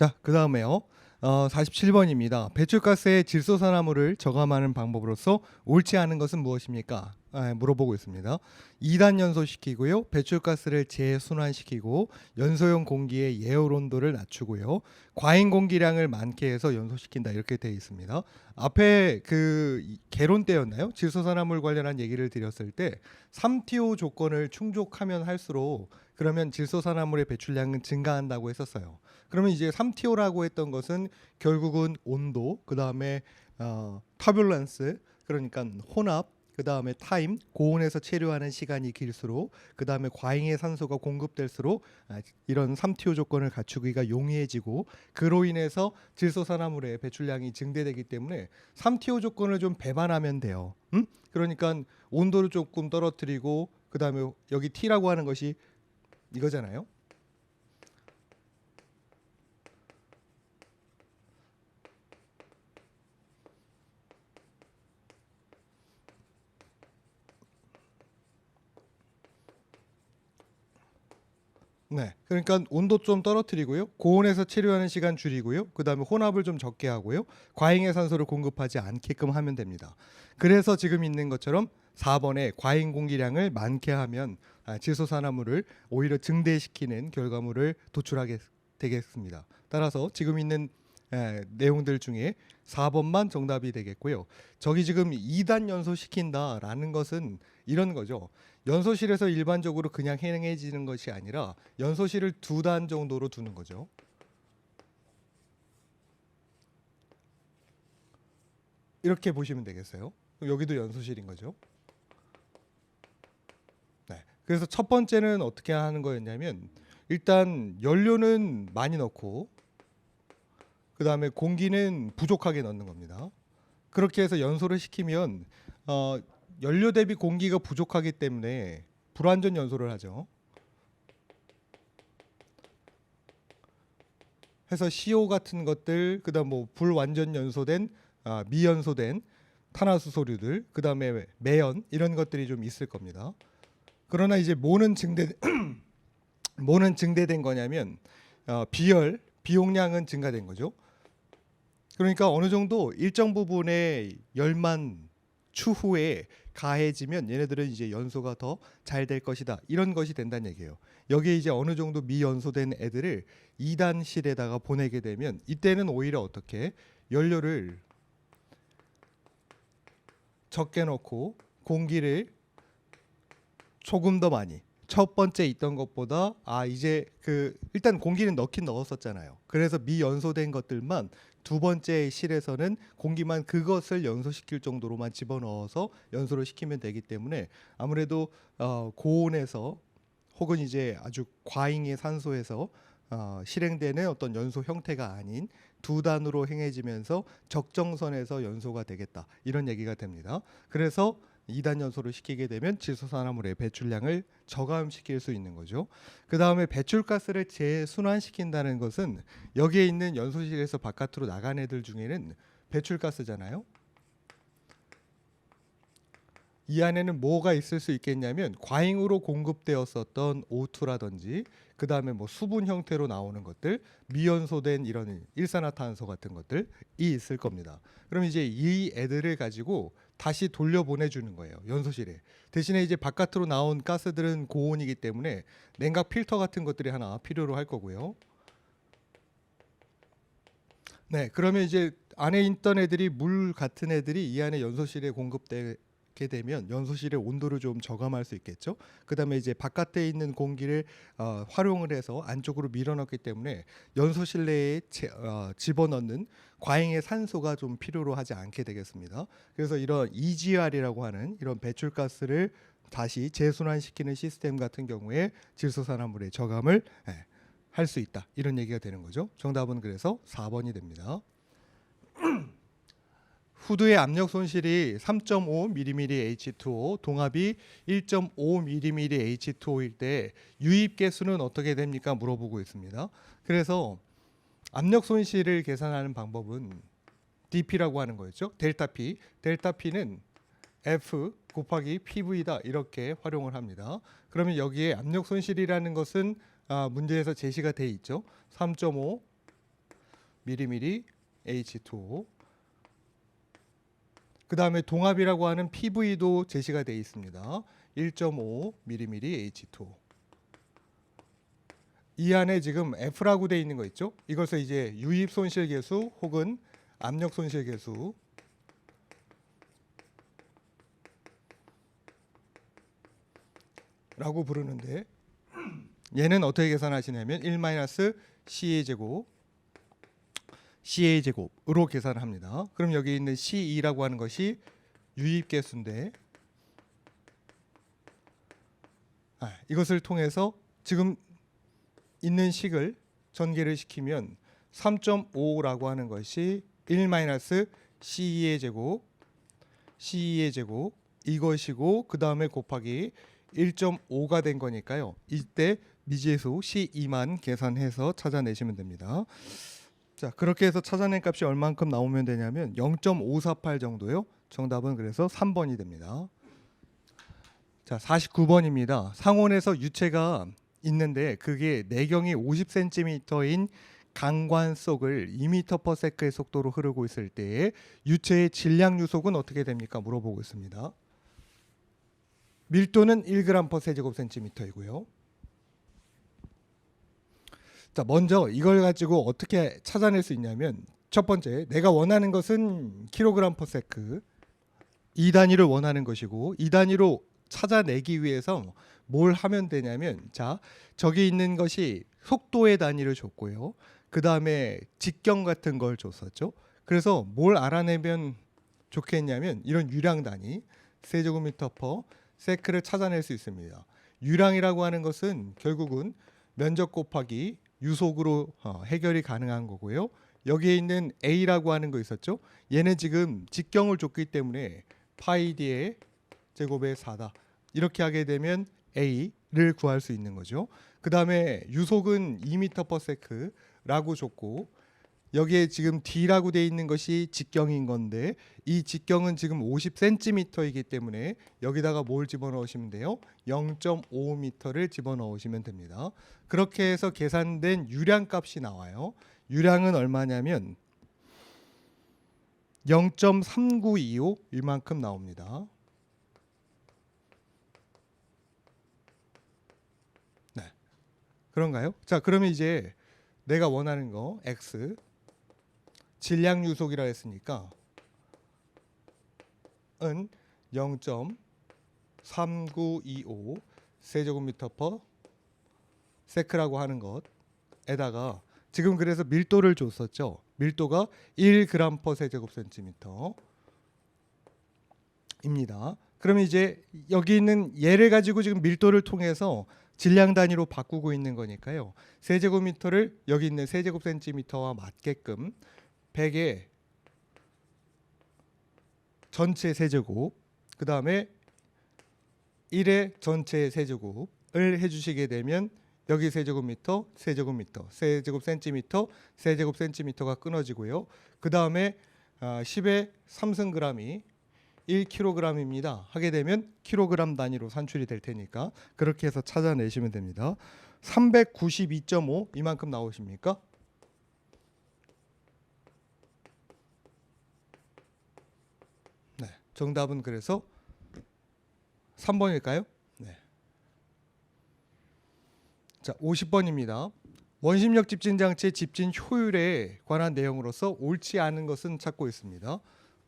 자, 그 다음에요. 어, 47번입니다. 배출가스의 질소산화물을 저감하는 방법으로서 옳지 않은 것은 무엇입니까? 아, 물어보고 있습니다. 2단 연소시키고요. 배출가스를 재순환시키고 연소용 공기의 예열 온도를 낮추고요. 과잉 공기량을 많게 해서 연소시킨다 이렇게 되어 있습니다. 앞에 그 이- 개론 때였나요? 질소산화물 관련한 얘기를 드렸을 때 3TO 조건을 충족하면 할수록 그러면 질소산화물의 배출량은 증가한다고 했었어요. 그러면 이제 3TO라고 했던 것은 결국은 온도, 그 다음에 어, 터뷸런스, 그러니까 혼합, 그 다음에 타임, 고온에서 체류하는 시간이 길수록, 그 다음에 과잉의 산소가 공급될수록 아, 이런 3TO 조건을 갖추기가 용이해지고, 그로 인해서 질소산화물의 배출량이 증대되기 때문에 3TO 조건을 좀 배반하면 돼요. 음? 그러니까 온도를 조금 떨어뜨리고, 그 다음에 여기 T라고 하는 것이 이거잖아요. 네. 그러니까 온도 좀 떨어뜨리고요. 고온에서 체류하는 시간 줄이고요. 그다음에 혼합을 좀 적게 하고요. 과잉의 산소를 공급하지 않게끔 하면 됩니다. 그래서 지금 있는 것처럼 4번에 과잉 공기량을 많게 하면 아, 질소산화물을 오히려 증대시키는 결과물을 도출하게 되겠습니다. 따라서 지금 있는 에, 내용들 중에 4번만 정답이 되겠고요. 저기 지금 2단 연소시킨다라는 것은 이런 거죠. 연소실에서 일반적으로 그냥 행해지는 것이 아니라 연소실을 두 단 정도로 두는 거죠. 이렇게 보시면 되겠어요. 여기도 연소실인 거죠. 네. 그래서 첫 번째는 어떻게 하는 거였냐면 일단 연료는 많이 넣고 그 다음에 공기는 부족하게 넣는 겁니다. 그렇게 해서 연소를 시키면 어, 연료 대비 공기가 부족하기 때문에 불완전 연소를 하죠. 해서 CO 같은 것들, 그다음 뭐 불완전 연소된 아, 미연소된 탄화수소류들, 그다음에 매연 이런 것들이 좀 있을 겁니다. 그러나 이제 뭐는 증대 뭐는 증대된 거냐면 어, 비열 비용량은 증가된 거죠. 그러니까 어느 정도 일정 부분의 열만 추후에 가해지면 얘네들은 이제 연소가 더 잘 될 것이다. 이런 것이 된다는 얘기예요. 여기에 이제 어느 정도 미연소된 애들을 2단실에다가 보내게 되면 이때는 오히려 어떻게 연료를 적게 넣고 공기를 조금 더 많이 첫 번째 있던 것보다 아 이제 그 일단 공기는 넣긴 넣었었잖아요. 그래서 미연소된 것들만 두 번째 실에서는 공기만 그것을 연소시킬 정도로만 집어넣어서 연소를 시키면 되기 때문에 아무래도 어, 고온에서 혹은 이제 아주 과잉의 산소에서 어, 실행되는 어떤 연소 형태가 아닌 두 단으로 행해지면서 적정선에서 연소가 되겠다 이런 얘기가 됩니다. 그래서 2단 연소를 시키게 되면 질소산화물의 배출량을 저감시킬 수 있는 거죠. 그 다음에 배출가스를 재순환시킨다는 것은 여기에 있는 연소실에서 바깥으로 나간 애들 중에는 배출가스잖아요. 이 안에는 뭐가 있을 수 있겠냐면 과잉으로 공급되었었던 O2라든지 그 다음에 뭐 수분 형태로 나오는 것들 미연소된 이런 일산화탄소 같은 것들이 있을 겁니다. 그럼 이제 이 애들을 가지고 다시 돌려 보내주는 거예요 연소실에 대신에 이제 바깥으로 나온 가스들은 고온이기 때문에 냉각 필터 같은 것들이 하나 필요로 할 거고요. 네, 그러면 이제 안에 있던 애들이 물 같은 애들이 이 안에 연소실에 공급 되게 되면 연소실의 온도를 좀 저감할 수 있겠죠. 그다음에 이제 바깥에 있는 공기를 어, 활용을 해서 안쪽으로 밀어넣기 때문에 연소실 내에 제, 어, 집어넣는 과잉의 산소가 좀 필요로 하지 않게 되겠습니다. 그래서 이런 EGR이라고 하는 이런 배출가스를 다시 재순환시키는 시스템 같은 경우에 질소산화물의 저감을 예, 할수 있다. 이런 얘기가 되는 거죠. 정답은 그래서 4번이 됩니다. 후드의 압력 손실이 3.5mm H2O, 동압이 1.5mm H2O일 때 유입 개수는 어떻게 됩니까? 물어보고 있습니다. 그래서 압력 손실을 계산하는 방법은 DP라고 하는 거였죠. 델타 P. 델타 P는 F 곱하기 PV다 이렇게 활용을 합니다. 그러면 여기에 압력 손실이라는 것은 아, 문제에서 제시가 돼 있죠. 3.5 미리미리 H2O 그 다음에 동압이라고 하는 PV도 제시가 되어 있습니다. 1.5 미리미리 H2O 이 안에 지금 F라고 되어 있는 거 있죠? 이것을 이제 유입 손실 계수 혹은 압력 손실 계수 라고 부르는데 얘는 어떻게 계산하시냐면 1 CA 제곱 CA 제곱으로 계산을 합니다. 그럼 여기 있는 C2라고 하는 것이 유입 개수인데 아, 이것을 통해서 지금 있는 식을 전개를 시키면 3.5라고 하는 것이 1 C2의 제곱 C2의 제곱 이것이고 그 다음에 곱하기 1.5가 된 거니까요. 이때 미지수 C2만 계산해서 찾아내시면 됩니다. 자 그렇게 해서 찾아낸 값이 얼만큼 나오면 되냐면 0.548 정도요. 정답은 그래서 3번이 됩니다. 자 49번입니다. 상온에서 유체가 있는데 그게 내경이 50cm인 강관 속을 2m/s의 속도로 흐르고 있을 때에 유체의 질량 유속은 어떻게 됩니까? 물어보고 있습니다. 밀도는 1g/세제곱센티미터이고요. 자, 먼저 이걸 가지고 어떻게 찾아낼 수 있냐면 첫 번째, 내가 원하는 것은 킬로그램 퍼 세크 2단위를 원하는 것이고 2단위로 찾아내기 위해서 뭘 하면 되냐면 자, 저기 있는 것이 속도의 단위를 줬고요. 그다음에 직경 같은 걸 줬었죠. 그래서 뭘 알아내면 좋겠냐면 이런 유량 단위 세제곱미터 퍼 세크를 찾아낼 수 있습니다. 유량이라고 하는 것은 결국은 면적 곱하기 유속으로 어, 해결이 가능한 거고요. 여기에 있는 a라고 하는 거 있었죠? 얘는 지금 직경을 줬기 때문에 파이 d의 제곱의 4다. 이렇게 하게 되면 a를 구할 수 있는 거죠. 그 다음에 유속은 2m/s라고 줬고 여기에 지금 d라고 돼 있는 것이 직경인 건데 이 직경은 지금 50cm이기 때문에 여기다가 뭘 집어넣으시면 돼요? 0.5m를 집어넣으시면 됩니다. 그렇게 해서 계산된 유량 값이 나와요. 유량은 얼마냐면 0.3925 이만큼 나옵니다. 네. 그런가요? 자, 그러면 이제 내가 원하는 거 x 질량 유속이라 했으니까 은 0.3925 세제곱미터 퍼 세크라고 하는 것에다가 지금 그래서 밀도를 줬었죠. 밀도가 1g 퍼 세제곱센티미터 입니다. 그러면 이제 여기 있는 얘를 가지고 지금 밀도를 통해서 질량 단위로 바꾸고 있는 거니까요. 세제곱미터를 여기 있는 세제곱센티미터와 맞게끔 100에 전체 세제곱 그 다음에 1의 전체 세제곱을 해주시게 되면 여기 세제곱미터, 세제곱미터, 세제곱 센티미터, 세제곱 센티미터가 끊어지고요. 그 다음에 10의 3승그램이 1kg입니다. 하게 되면 킬로그램 단위로 산출이 될 테니까 그렇게 해서 찾아내시면 됩니다. 392.5 이만큼 나오십니까? 네, 정답은 그래서 3번일까요? 네. 자, 50번입니다. 원심력 집진 장치의 집진 효율에 관한 내용으로서 옳지 않은 것은 찾고 있습니다.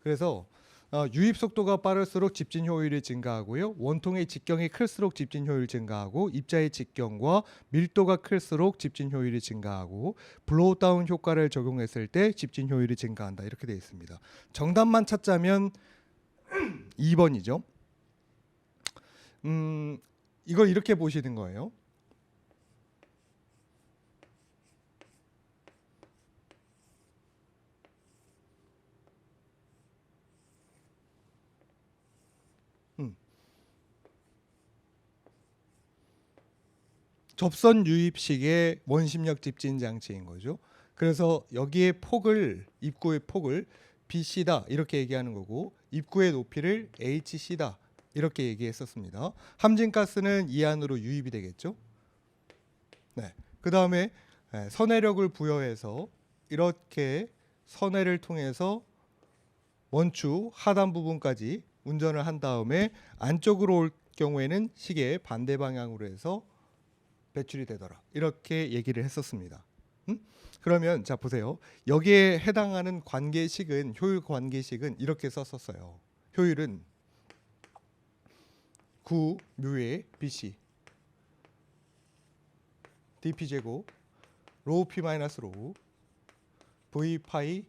그래서 어, 유입 속도가 빠를수록 집진 효율이 증가하고요. 원통의 직경이 클수록 집진 효율이 증가하고 입자의 직경과 밀도가 클수록 집진 효율이 증가하고 블로우 다운 효과를 적용했을 때 집진 효율이 증가한다. 이렇게 되어 있습니다. 정답만 찾자면 2번이죠. 음, 이걸 이렇게 보시는 거예요. 음. 접선 유입식의 원심력 집진 장치인 거죠. 그래서 여기에 폭을 입구의 폭을 BC다 이렇게 얘기하는 거고 입구의 높이를 HC다 이렇게 얘기했었습니다. 함진가스는 이 안으로 유입이 되겠죠. 네. 그 다음에 선회력을 부여해서 이렇게 선회를 통해서 원추 하단 부분까지 운전을 한 다음에 안쪽으로 올 경우에는 시계 반대 방향으로 해서 배출이 되더라 이렇게 얘기를 했었습니다. 음? 그러면 자 보세요. 여기에 해당하는 관계식은 효율 관계식은 이렇게 썼었어요. 효율은 9 뮤의 BC dp 제곱 로우 p 마이너스 로우 v 파이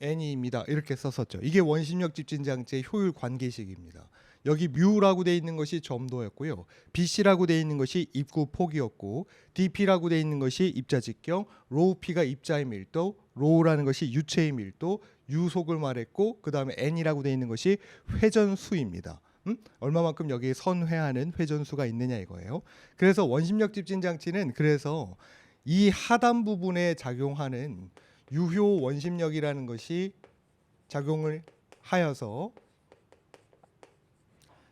n이입니다. 이렇게 썼었죠. 이게 원심력 집진 장치의 효율 관계식입니다. 여기 뮤라고 돼 있는 것이 점도였고요. BC라고 돼 있는 것이 입구 폭이었고 DP라고 돼 있는 것이 입자 직경, 로우 P가 입자의 밀도, 로우라는 것이 유체의 밀도, 유속을 말했고 그다음에 N이라고 돼 있는 것이 회전수입니다. 음? 얼마만큼 여기에 선회하는 회전수가 있느냐 이거예요. 그래서 원심력 집진 장치는 그래서 이 하단 부분에 작용하는 유효 원심력이라는 것이 작용을 하여서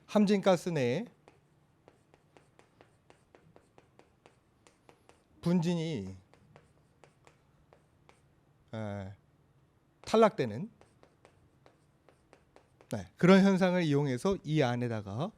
함진가스 내에 분진이 에, 탈락되는 네, 그런 현상을 이용해서 이 안에다가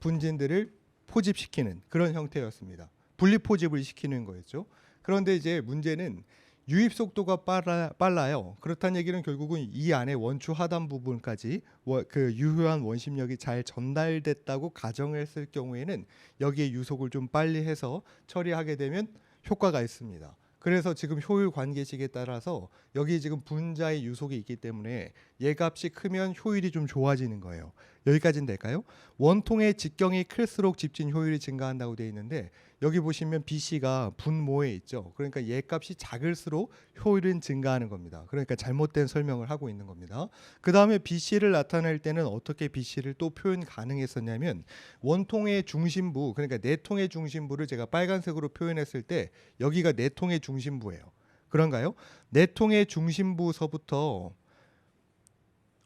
분진들을 포집시키는 그런 형태였습니다. 분리 포집을 시키는 거였죠. 그런데 이제 문제는 유입 속도가 빨라, 빨라 요. 그렇다는 얘기는 결국은 이 안에 원추 하단 부분까지 워- 그 유효한 원심력이 잘 전달됐다고 가정했을 경우에는 여기에 유속을 좀 빨리 해서 처리하게 되면 효과가 있습니다. 그래서 지금 효율 관계식에 따라서 여기 지금 분자의 유속이 있기 때문에 얘 값이 크면 효율이 좀 좋아지는 거예요. 여기까지는 될까요? 원통의 직경이 클수록 집진 효율이 증가한다고 되어 있는데 여기 보시면 BC가 분모에 있죠. 그러니까 얘 값이 작을수록 효율은 증가하는 겁니다. 그러니까 잘못된 설명을 하고 있는 겁니다. 그 다음에 BC를 나타낼 때는 어떻게 BC를 또 표현 가능했었냐면 원통의 중심부 그러니까 내통의 중심부를 제가 빨간색으로 표현했을 때 여기가 내통의 중심부예요. 그런가요? 내통의 중심부서부터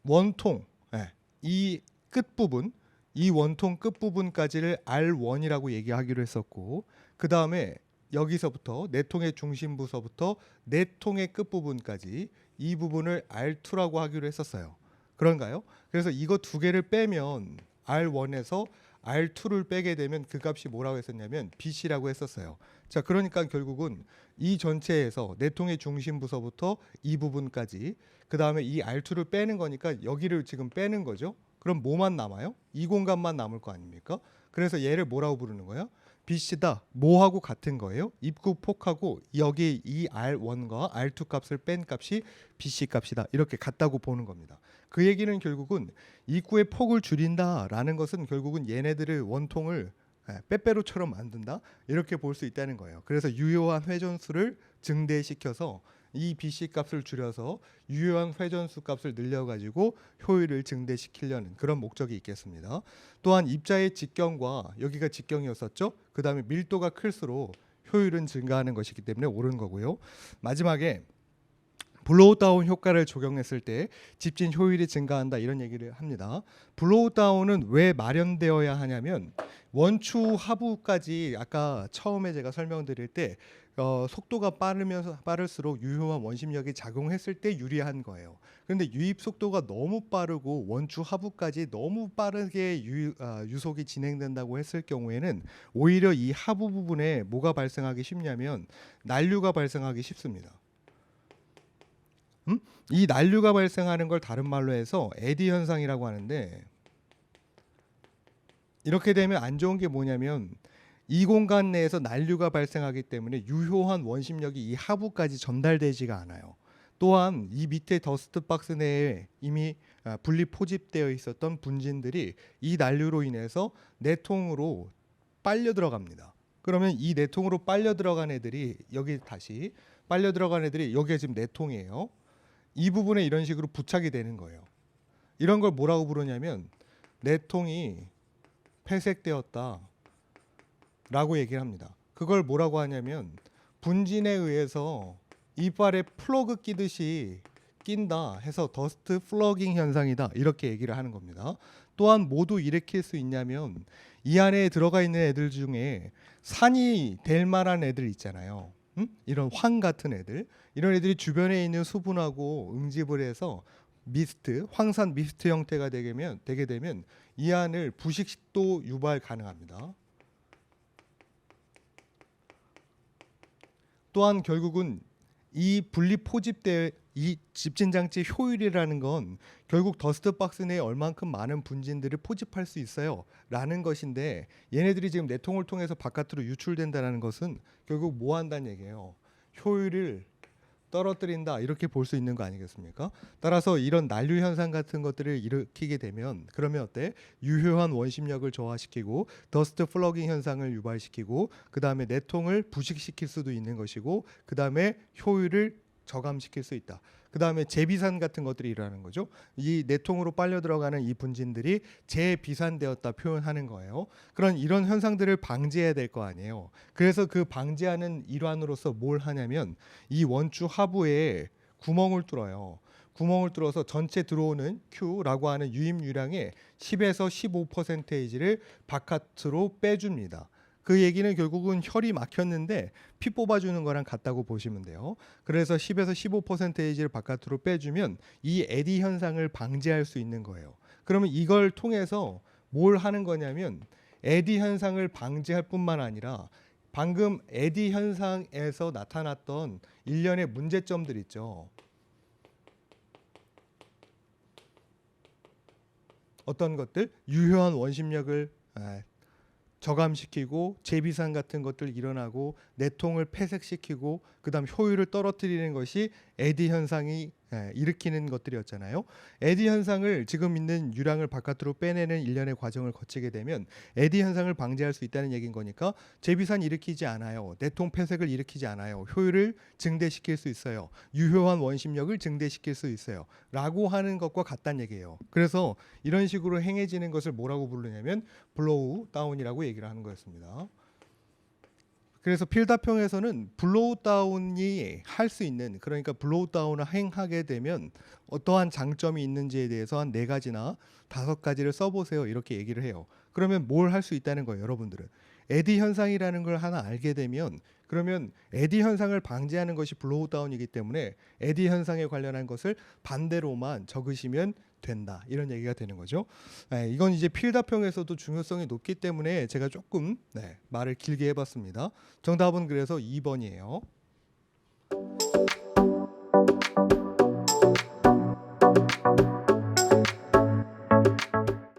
원통 예, 이 끝부분 이 원통 끝부분까지를 R1이라고 얘기하기로 했었고 그 다음에 여기서부터 내통의 중심부서부터 내통의 끝부분까지 이 부분을 R2라고 하기로 했었어요. 그런가요? 그래서 이거 두 개를 빼면 R1에서 R2를 빼게 되면 그 값이 뭐라고 했었냐면 BC라고 했었어요. 자, 그러니까 결국은 이 전체에서 내통의 중심부서부터 이 부분까지 그 다음에 이 R2를 빼는 거니까 여기를 지금 빼는 거죠. 그럼 뭐만 남아요? 이 공간만 남을 거 아닙니까? 그래서 얘를 뭐라고 부르는 거예요? BC다 뭐하고 같은 거예요? 입구 폭하고 여기 이 R1과 R2 값을 뺀 값이 BC 값이다 이렇게 같다고 보는 겁니다. 그 얘기는 결국은 입구의 폭을 줄인다라는 것은 결국은 얘네들을 원통을 예, 빼빼로처럼 만든다 이렇게 볼 수 있다는 거예요. 그래서 유효한 회전수를 증대시켜서 이 BC 값을 줄여서 유효한 회전수 값을 늘려가지고 효율을 증대시키려는 그런 목적이 있겠습니다. 또한 입자의 직경과 여기가 직경이었었죠. 그 다음에 밀도가 클수록 효율은 증가하는 것이기 때문에 옳은 거고요. 마지막에 블로우 다운 효과를 적용했을 때 집진 효율이 증가한다 이런 얘기를 합니다. 블로우 다운은 왜 마련되어야 하냐면 원추 하부까지 아까 처음에 제가 설명드릴 때 어, 속도가 빠르면서 빠를수록 유효한 원심력이 작용했을 때 유리한 거예요. 그런데 유입 속도가 너무 빠르고 원추 하부까지 너무 빠르게 유, 아, 유속이 진행된다고 했을 경우에는 오히려 이 하부 부분에 뭐가 발생하기 쉽냐면 난류가 발생하기 쉽습니다. 음? 이 난류가 발생하는 걸 다른 말로 해서 에디 현상이라고 하는데 이렇게 되면 안 좋은 게 뭐냐면 이 공간 내에서 난류가 발생하기 때문에 유효한 원심력이 이 하부까지 전달되지가 않아요. 또한 이 밑에 더스트 박스 내에 이미 아, 분리 포집되어 있었던 분진들이 이 난류로 인해서 내통으로 빨려 들어갑니다. 그러면 이 내통으로 빨려 들어간 애들이 여기 다시 빨려 들어간 애들이 여기가 지금 내통이에요. 이 부분에 이런 식으로 부착이 되는 거예요. 이런 걸 뭐라고 부르냐면 내통이 폐색되었다. 라고 얘기를 합니다. 그걸 뭐라고 하냐면 분진에 의해서 이빨에 플러그 끼듯이 낀다 해서 더스트 플러깅 현상이다 이렇게 얘기를 하는 겁니다. 또한 모두 일으킬 수 있냐면 이 안에 들어가 있는 애들 중에 산이 될 만한 애들 있잖아요. 음? 이런 황 같은 애들 이런 애들이 주변에 있는 수분하고 응집을 해서 미스트 황산 미스트 형태가 되게 되면 이 안을 부식도 유발 가능합니다. 또한 결국은 이 분리 포집대 이 집진 장치 효율이라는 건 결국 더스트 박스 내에 얼만큼 많은 분진들을 포집할 수 있어요라는 것인데 얘네들이 지금 내통을 통해서 바깥으로 유출된다는 것은 결국 뭐 한다는 얘기예요. 효율을 떨어뜨린다 이렇게 볼 수 있는 거 아니겠습니까? 따라서 이런 난류 현상 같은 것들을 일으키게 되면 그러면 어때? 유효한 원심력을 저하시키고 더스트 플러깅 현상을 유발시키고 그 다음에 내통을 부식시킬 수도 있는 것이고 그 다음에 효율을 저감시킬 수 있다. 그 다음에 재비산 같은 것들이 일어나는 거죠. 이 내통으로 빨려 들어가는 이 분진들이 재비산되었다 표현하는 거예요. 그런 이런 현상들을 방지해야 될 거 아니에요. 그래서 그 방지하는 일환으로서 뭘 하냐면 이 원주 하부에 구멍을 뚫어요. 구멍을 뚫어서 전체 들어오는 Q라고 하는 유입 유량의 10에서 15%를 바깥으로 빼줍니다. 그 얘기는 결국은 혈이 막혔는데 피 뽑아주는 거랑 같다고 보시면 돼요. 그래서 10에서 15%를 바깥으로 빼주면 이 에디 현상을 방지할 수 있는 거예요. 그러면 이걸 통해서 뭘 하는 거냐면 에디 현상을 방지할 뿐만 아니라 방금 에디 현상에서 나타났던 일련의 문제점들 있죠. 어떤 것들 유효한 원심력을 아, 저감시키고 재비산 같은 것들 일어나고 내통을 폐색시키고 그다음 효율을 떨어뜨리는 것이 에디 현상이 예, 일으키는 것들이었잖아요. 에디 현상을 지금 있는 유량을 바깥으로 빼내는 일련의 과정을 거치게 되면 에디 현상을 방지할 수 있다는 얘기인 거니까 재비산 일으키지 않아요. 내통 폐색을 일으키지 않아요. 효율을 증대시킬 수 있어요. 유효한 원심력을 증대시킬 수 있어요. 라고 하는 것과 같다는 얘기예요. 그래서 이런 식으로 행해지는 것을 뭐라고 부르냐면 블로우 다운이라고 얘기를 하는 거였습니다. 그래서 필다평에서는 블로우 다운이 할 수 있는 그러니까 블로우 다운을 행하게 되면 어떠한 장점이 있는지에 대해서 한 네 가지나 다섯 가지를 써보세요 이렇게 얘기를 해요. 그러면 뭘 할 수 있다는 거예요, 여러분들은. 에디 현상이라는 걸 하나 알게 되면 그러면 에디 현상을 방지하는 것이 블로우 다운이기 때문에 에디 현상에 관련한 것을 반대로만 적으시면 된다 이런 얘기가 되는 거죠. 네, 이건 이제 필다평에서도 중요성이 높기 때문에 제가 조금 네, 말을 길게 해봤습니다. 정답은 그래서 2번이에요.